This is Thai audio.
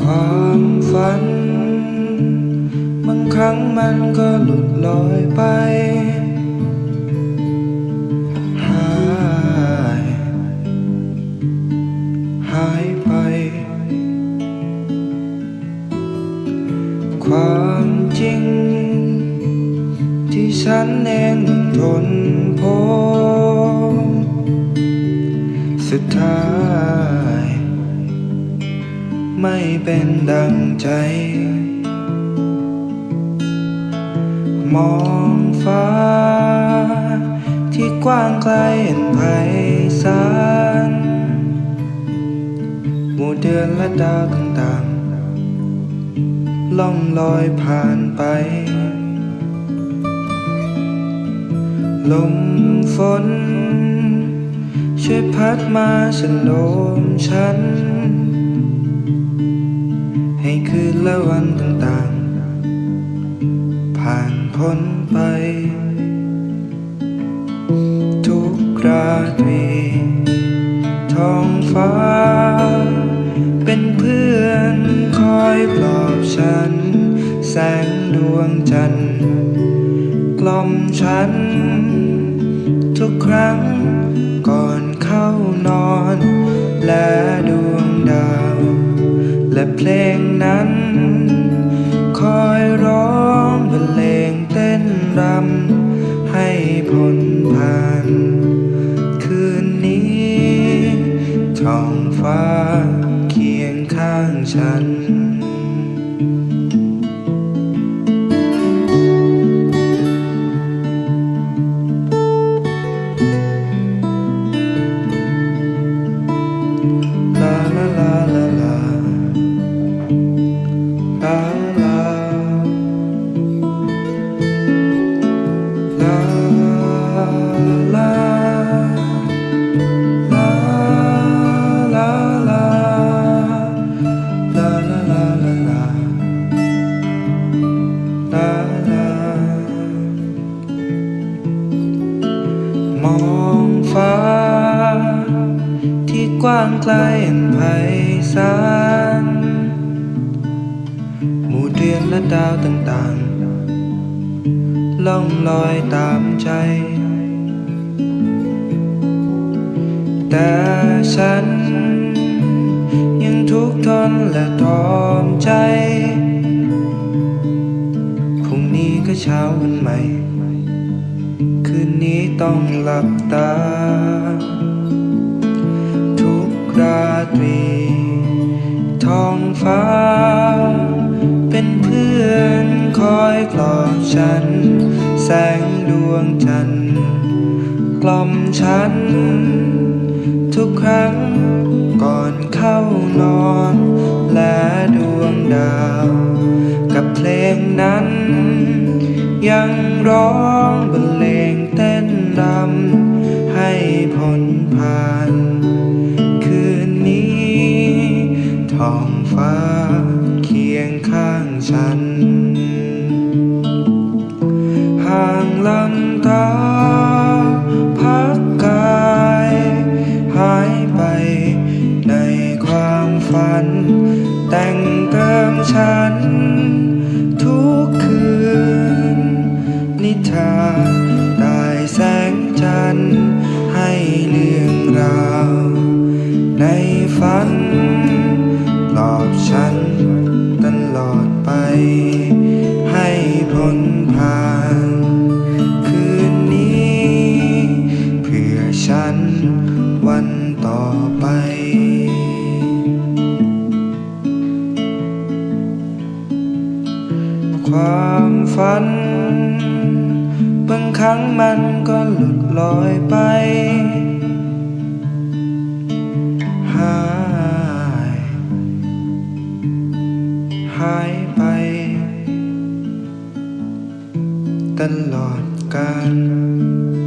ความฝัน บางครั้งมันก็หลุดลอยไป หาย หายไป ความจริง ที่ฉันเองทนพบ สุดท้าย ไม่เป็นดังใจ มองฟ้า ที่กว้างไกลอันไพศาลหมู่เดือนและดาวต่างๆ ล่องลอยผ่านไป ลมฝน ช่วยพัดมาฉโลมฉัน ให้คืนและวันต่างๆ ผ่านพ้นไป ทุกราตรีท้องฟ้า เป็นเพื่อนคอยปลอบฉัน แสงดวงจันทร์กล่อมฉัน ทุกครั้ง และเพลงนั้น คอยร้องบรรเลงเต้นรำให้พ้นผ่าน คืนนี้ท้องฟ้าเคียงข้างฉัน กว้างไกลอันไพศาลหมู่เดือนและดาวต่างๆ ล่องลอยตามใจ แต่ฉัน ยังทุกข์ทนและทอมใจพรุ่งนี้ก็เช้าวันใหม่ คืนนี้ต้องหลับตา ฟ้า เป็นเพื่อนคอยกลอบฉัน แสงดวงจันทร์กล่อมฉัน ทุกครั้งก่อนเข้านอน และดวงดาว กับเพลงนั้น ยังร้องบรรเลงเต้นรำให้พ้นผ่าน ฟ้าเคียงข้างฉัน ห่างลำตาพักกาย หายไปในความฝัน แต่งเติมฉัน ทุกคืน นิทาได้แสงจันทร์ให้เรื่องราวใน นผ่าน คืนนี้ เพื่อฉันวันต่อไป ความฝัน บางครั้งมันก็หลุดลอยไป tên là can